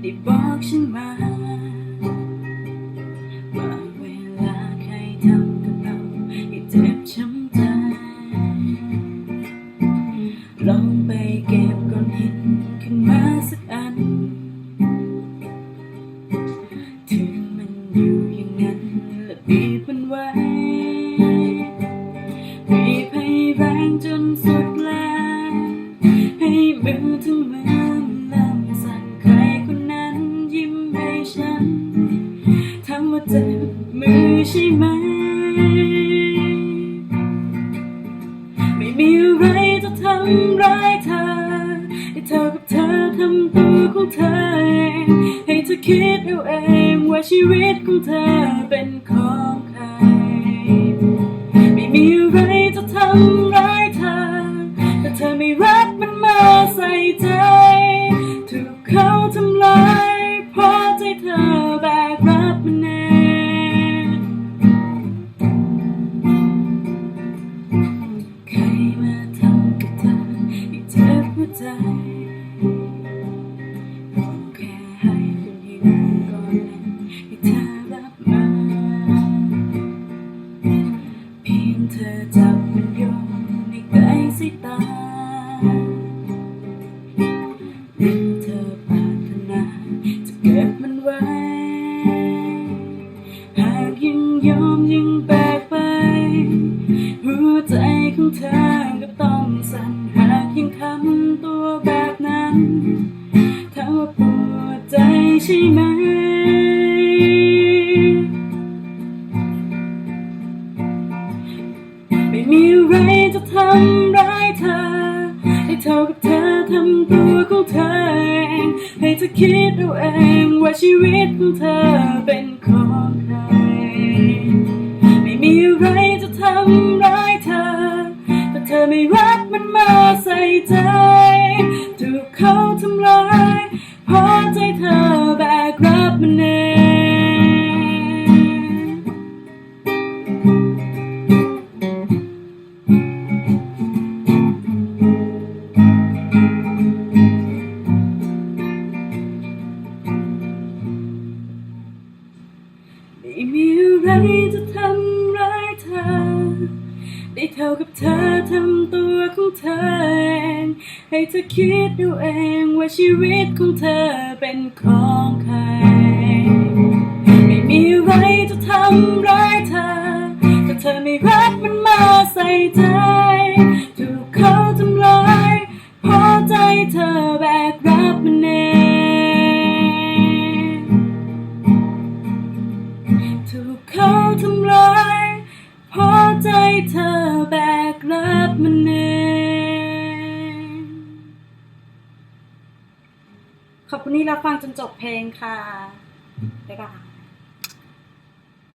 ได้บอกฉันมาว่าเวลาใครทำกับเราให้เจ็บช้ำใจลอง เจ็บมือใช่ไหม ไม่มีอะไรจะทำร้ายเธอให้เธอกับเธอทำตัวของเธอเองให้เธอคิดเอาเองว่าชีวิตของเธอเป็นของ สายตาเมื่อเธอปรารถนา จะเก็บมันไว้ หากยังยอมยังแบกไป หัวใจของเธอก็ต้องสั่นหากยังทำตัวแบบนั้นถ้าว่าปวดใจใช่ไหม จะทำร้ายเธอ ให้เท่ากับเธอทำตัวของเธอเองให้เธอคิดเอาเองว่าชีวิตของเธอเป็นของใคร ไม่มีอะไรจะทำร้ายเธอ ได้เท่ากับเธอทำตัวของเธอเองให้เธอคิดดูเองว่าชีวิตของเธอเป็นของใคร ไม่มีอะไรจะทำร้ายเธอแต่เธอไม่รักมันมาใส่ใจ เธอแบกรับมันเอง ขอบคุณที่รับฟังจนจบเพลงค่ะบ๊ายบาย